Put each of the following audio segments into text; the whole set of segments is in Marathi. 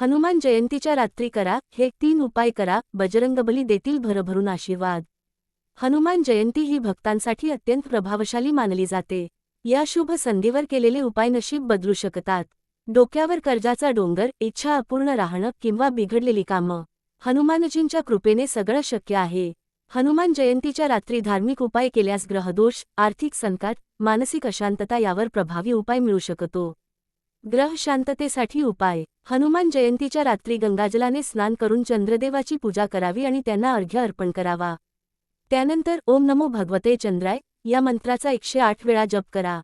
हनुमान जयंतीच्या रात्री करा हे तीन उपाय करा बजरंगबली देतील भरभरून आशीर्वाद. हनुमान जयंती ही भक्तांसाठी अत्यंत प्रभावशाली मानली जाते. या शुभ संधीवर केलेले उपाय नशीब बदलू शकतात. डोक्यावर कर्जाचा डोंगर इच्छा अपूर्ण राहणं किंवा बिघडलेली कामं. हनुमानजींच्या कृपेने सगळं शक्य आहे. हनुमान जयंतीच्या रात्री धार्मिक उपाय केल्यास ग्रहदोष आर्थिक संकट मानसिक अशांतता यावर प्रभावी उपाय मिळू शकतो. ग्रह शांततेसाठी उपाय. हनुमान जयंतीच्या रात्री गंगाजलाने स्नान करून चंद्रदेवाची पूजा करावी आणि त्यांना अर्घ्य अर्पण करावा. त्यानंतर ओम नमो भगवते चंद्राय या मंत्राचा एकशे आठ वेळा जप करा.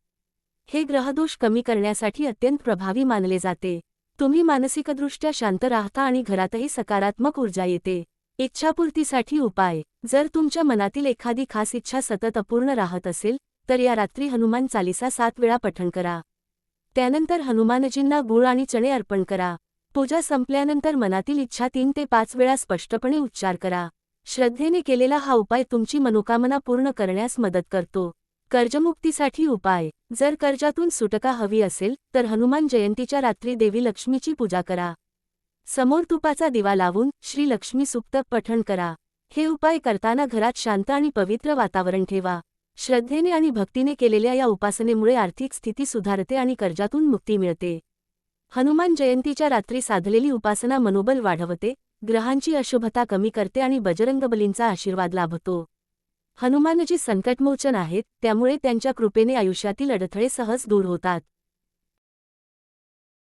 हे ग्रहदोष कमी करण्यासाठी अत्यंत प्रभावी मानले जाते. तुम्ही मानसिकदृष्ट्या शांत राहता आणि घरातही सकारात्मक ऊर्जा येते. इच्छापूर्तीसाठी उपाय. जर तुमच्या मनातील एखादी खास इच्छा सतत अपूर्ण राहत असेल तर या रात्री हनुमान चालिसा सात वेळा पठण करा. त्यानंतर हनुमानजींना गुळ आणि चणे अर्पण करा. पूजा संपल्यानंतर मनातील इच्छा तीन ते पाच वेळा स्पष्टपणे उच्चार करा. श्रद्धेने केलेला हा उपाय तुमची मनोकामना पूर्ण करण्यास मदत करतो. कर्जमुक्तीसाठी उपाय. जर कर्जातून सुटका हवी असेल तर हनुमान जयंतीच्या रात्री देवी लक्ष्मीची पूजा करा. समोर तुपाचा दिवा लावून श्री लक्ष्मी सुक्त पठण करा. हे उपाय करताना घरात शांत आणि पवित्र वातावरण ठेवा. श्रद्धेने आणि भक्तीने केलेल्या या उपासनेमुळे आर्थिक स्थिती सुधारते आणि कर्जातून मुक्ती मिळते. हनुमान जयंतीच्या रात्री साधलेली उपासना मनोबल वाढवते ग्रहांची अशुभता कमी करते आणि बजरंगबलींचा आशीर्वाद लाभतो. हनुमानजी संकटमोचन आहेत त्यामुळे त्यांच्या कृपेने आयुष्यातील अडथळे सहज दूर होतात.